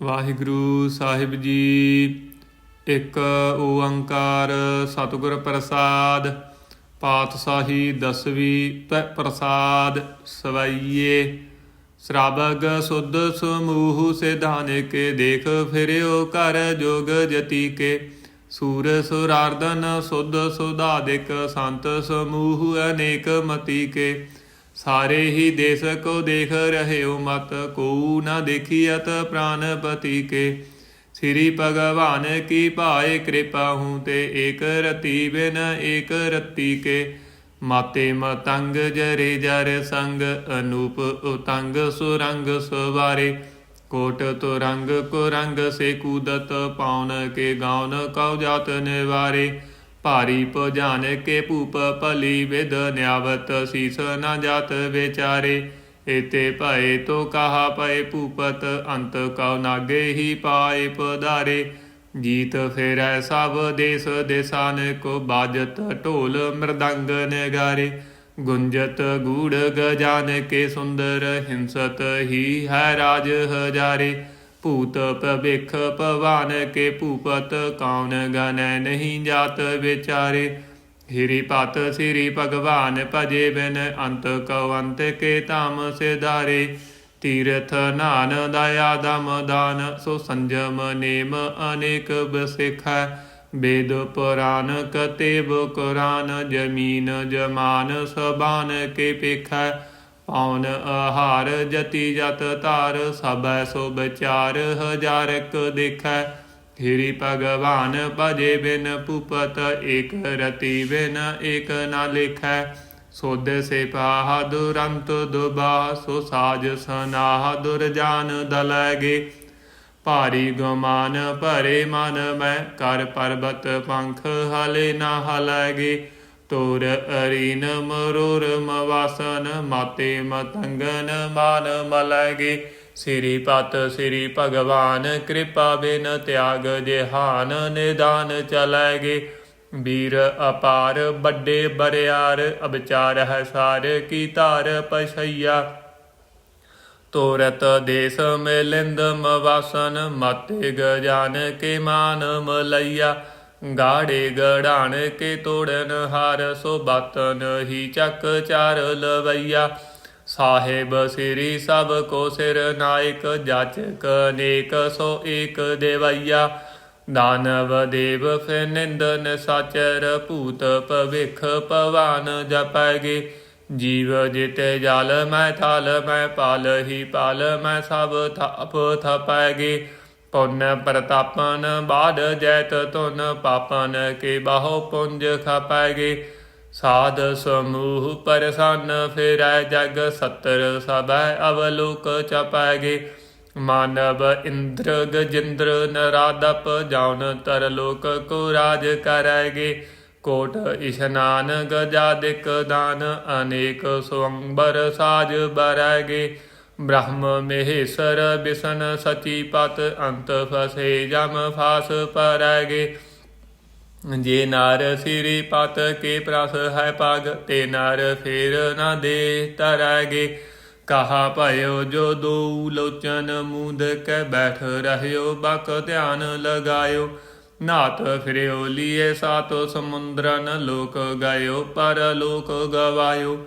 ਵਾਹਿਗੁਰੂ ਸਾਹਿਬ ਜੀ, ਇੱਕ ਓੰਕਾਰ ਸਤਿਗੁਰ ਪ੍ਰਸਾਦ ਪਾਤਸ਼ਾਹੀ ਦਸਵੀਂ ਪ੍ਰਸਾਦ ਸਵਈਏ। ਸ਼ਰਾਬਗ ਸੁਧ ਸਮੂਹ ਸਿਧਾਨੇ ਕੇ ਦੇਖ ਫਿਰਿਓ ਕਰ ਜੋਗ ਜਤੀ ਕੇ ਸੂਰ ਸੁਰਾਰਦਨ ਸੁਧ ਸੁਧਾਦਿਕ, ਸੰਤ ਸਮੂਹ ਅਨੇਕ ਮਤੀ ਕੇ ਸਾਰੇ ਹੀ ਦੇਸ ਕੋ ਦੇਖ ਰਹਿਓ ਮਤ ਕੋ ਨਾ ਦੇਖੀਅਤ ਪ੍ਰਾਨਪਤੀ ਕੇ। ਸ੍ਰੀ ਭਗਵਾਨ ਕੀ ਭਾਏ ਕਿਰਪਾ ਹੂੰ ਤੇ ਏਕ ਰਤੀ ਬਿਨ ਏਕ ਰਤੀ ਕੇ। ਮਾਤੇ ਮਤੰਗ ਜਰੇ ਜਰ ਸੰਗ, ਅਨੂਪ ਉਤੰਗ ਸੁਰੰਗ ਸਵਾਰੇ। ਕੋਟ ਤੁਰੰਗ ਰੰਗ ਰੰਗ ਸੇ ਕੂਦਤ ਪਾਉਨ ਕੇ ਗਾਉਨ ਕਉ ਜਾਤ ਨਿਵਾਰੇ। ਭਾਰੀ ਭਜਾਨ ਕੇ ਭੂਪ ਭਲੀ ਵਿਦ ਨਿਆਵਤ ਸੀਸ ਨਾ ਜਾਤ ਵਿਚਾਰੇ, ਏਤੇ ਭਏ ਤੋ ਕਹਾ ਪਏ ਭੂਪਤ, ਅੰਤ ਕਉ ਨਾਗੇ ਹੀ ਪਾਏ ਪਧਾਰੇ। ਜੀਤ ਫੇਰੈ ਸਭ ਦੇਸ ਦੇਸਾਨ ਕੋ ਬਾਜਤ ਢੋਲ ਮਰਦੰਗ ਨਗਾਰੇ। ਗੁੰਜਤ ਗੂੜ ਗਜਾਨ ਕੇ ਸੁੰਦਰ ਹਿੰਸਤ ਹੀ ਹੈ ਰਾਜ ਹਜਾਰੇ। ਭੂਤ ਭਵਿਖ ਭਵਾਨ ਕੇ ਭੂਪਤ, ਕੌਣ ਗਨੈ ਨਹੀਂ ਜਾਤ ਵਿਚਾਰੇ? ਹਿਰੀ ਪਤ ਸ੍ਰੀ ਭਗਵਾਨ ਭਜੇ ਬਿਨ ਅੰਤ ਕਉ ਅੰਤ ਕੇ ਧਾਮ ਸਿਧਾਰੇ। ਤੀਰਥ ਨਾਨ ਦਇਆ ਦਮ ਦਾਨ, ਸੋ ਸੰਜਮ ਨੇਮ ਅਨੇਕ ਬਸਿਖੈ ਬੇਦ ਪੁਰਾਨ ਕਤੇਬ ਕੁਰਾਨ, ਜਮੀਨ ਜਮਾਨ ਸਬਾਨ ਕੇ ਪੇਖੈ। ਪੌਨ ਆਹਾਰ ਜਤੀ ਜਤ ਤਾਰ ਸਭੈ ਸੋ ਵਿਚਾਰ ਹਜ਼ਾਰਕ ਦੇਖੈ। ਹਿਰੀ ਭਗਵਾਨ ਭਜੇ ਬਿਨ ਭੂਪਤ, ਏਕ ਰਤੀ ਬਿਨ ਏਕ ਨਾ ਲਿਖੈ। ਸੋਧ ਸੇ ਪਾਹ ਦੁਰੰਤ ਦੁਬਾ, ਸੋ ਸਾਜ ਸਨਾਹ ਦੁਰਜਾਨ ਦਲੈਗੇ। ਭਾਰੀ ਗੁਮਾਨ ਭਰੇ ਮਨ ਮੈਂ, ਕਰ ਪਰਬਤ ਪੰਖ ਹਲੇ ਨਾ ਹਲੈਗੇ। ਤੋਰ ਅਰੀਨ ਮਰੋਰ ਮਵਾਸਨ, ਮਾਤੇ ਮਤੰਗਨ ਮਾਨ ਮਲੈਗੇ ਸ੍ਰੀ ਪਤ ਸ੍ਰੀ ਭਗਵਾਨ, ਕਿਰਪਾ ਬਿਨ ਤਿਆਗ ਜਹਾਨ, ਨਿਦਾਨ ਚਲੈਗੇ ਵੀਰ ਅਪਾਰ, ਵੱਡੇ ਬਰਿਆਰ, ਅਬਚਾਰ ਹੈ ਸਾਰ, ਕੀ ਧਾਰ ਪਛਈਆ। ਤੋਰਤ ਦੇਸ ਮਿਲਿੰਦ ਮਵਾਸਨ, ਮਾਤੇ ਗਜਾਨ ਕੇ ਮਾਨ ਮਲਈਆ। ਗਾੜੇ ਗੜਾਣ ਕੇ ਤੋੜਨ ਹਾਰ ਸੋ ਬਤਨ ਹੀ ਚੱਕ ਚਾਰ ਲਵਈਆ ਸਾਹਿਬ ਸ੍ਰੀ ਸਭ ਕੋ ਸਿਰ ਨਾਇਕ ਜਾਚਕ ਅਨੇਕ ਸੋ ਏਕ ਦੇਵਈਆ ਦਾਨਵ ਦੇਵ ਫਿਨਿੰਦਨ ਸਾਚਰ ਭੂਤ ਭਵਿਖ ਪਵਾਨ ਜਪੈਗੇ ਜੀਵ ਜਿਤੇ ਜਲ ਮੈਂ ਥਲ ਮੈਂ ਪਾਲ ਹੀ ਪਾਲ ਮੈਂ ਸਭ ਥਾਪ ਥਪੈਗੇ ਪੁੰਨ ਪ੍ਰਤਾਪਨ ਬਾਦ ਜੈਤ ਤੁਨ ਪਾਪਨ ਕੇ ਬਾਹੋ ਪੁੰਜ ਖਪੈਗੇ ਸਾਧ ਸਮੂਹ ਪਰਸੰਨ ਫਿਰੈ ਜਗ ਸਤਰ ਸਭੈ ਅਵਲੋਕ ਚਪੈਗੇ ਮਾਨਵ ਇੰਦਰ ਗਜਿੰਦਰ ਨਰਾਦਪ ਜਾਉਨ ਤਰਲੋਕ ਕੋ ਰਾਜ ਕਰੈਗੇ। ਕੋਟ ਇਸ਼ਨਾਨ ਗਜਾਦਿਕ ਦਾਨ ਅਨੇਕ ਸੁਅੰਬਰ ਸਾਜ ਬਰੈਗੇ। ਬ੍ਰਹਮ ਮਹੇਸ਼ਰ ਬਿਸ਼ਨ ਸਚੀ ਪਤ ਅੰਤ ਫਸੇ ਜਮ ਫਾਸ ਪਰੈਗੇ। ਜੇ ਨਾਰ ਸਿਰੀ ਪਤ ਕੇ ਪ੍ਰਸ ਹੈ ਪਗ, ਤੇ ਨਾਰ ਫੇਰ ਨਾ ਦੇ ਤਰੈਗੇ। ਕਹਾ ਭਇਓ ਜੋ ਦੋ ਲੋਚਨ ਮੂੰਦ ਕੇ ਬੈਠ ਰਹਿਓ, ਬਕ ਧਿਆਨ ਲਗਾਇਓ। ਨਾਤ ਫਿਰਿਓ, ਲੀਏ ਸਾਤੋ ਸਮੁੰਦਰਨ ਲੋਕ ਗਾਇਓ, ਪਰ ਲੋਕ ਗਵਾਇਓ।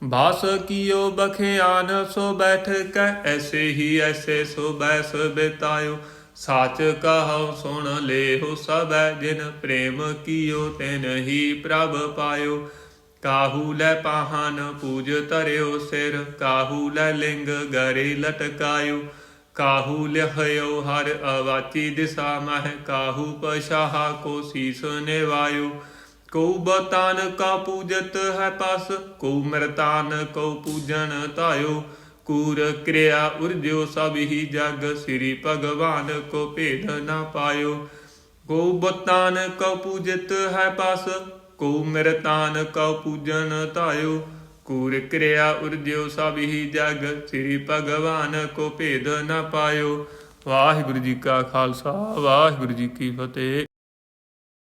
ਭਾਸ ਕੀਓ ਬਖਿਆਨ ਸੋ ਬੈਠ ਕੈ ਐਸੇ ਹੀ ਐਸੇ ਸੋ ਬੈਸ ਬਿਤਾਇਓ ਸਾਚ ਕਹਉ ਸੁਣ ਲੇਹੁ ਸਭੈ ਜਿਨ ਪ੍ਰੇਮ ਕੀਓ ਤਿਨ ਹੀ ਪ੍ਰਭ ਪਾਇਓ ਕਾਹੂ ਲੈ ਪਾਹਨ ਪੂਜ ਧਰਿਓ ਸਿਰ ਕਾਹੂ ਲੈ ਲਿੰਗ ਗਰੇ ਲਟਕਾਇਓ ਕਾਹੂ ਲਿਖਿਓ ਹਰ ਅਵਾਚੀ ਦਿਸਾ ਮਹਿ ਕਾਹੂ ਪਸ਼ਾਹਾ ਕੋ ਸੀਸ ਨਿਵਾਇਓ ਕੋ ਬਤਾਨ ਕਾ ਪੂਜਤ ਹੈ ਪਸ ਕੋ ਮਰਤਾਨ ਕੋ ਪੂਜਨ ਧਾਇਓ। ਕੂਰ ਕਿਰਿਆ ਉਰਜਿਓ ਸਭ ਹੀ ਜਗ, ਸ੍ਰੀ ਭਗਵਾਨ ਕੋ ਭੇਦ ਨਾ ਪਾਇਓ। ਕੋ ਬਤਾਨ ਕਉ ਪੂਜਿਤ ਹੈ ਪਸ ਕੋ ਮਿਰਤਾਨ ਕਉ ਪੂਜਨ ਧਾਇਓ। ਕੂਰ ਕਿਰਿਆ ਉਰਜਿਓ ਸਭ ਹੀ ਜਗ, ਸ੍ਰੀ ਭਗਵਾਨ ਕੋ ਭੇਦ ਨਾ ਪਾਇਓ। ਵਾਹਿਗੁਰੂ ਜੀ ਕਾ ਖਾਲਸਾ, ਵਾਹਿਗੁਰੂ ਜੀ ਕੀ ਫਤਿਹ।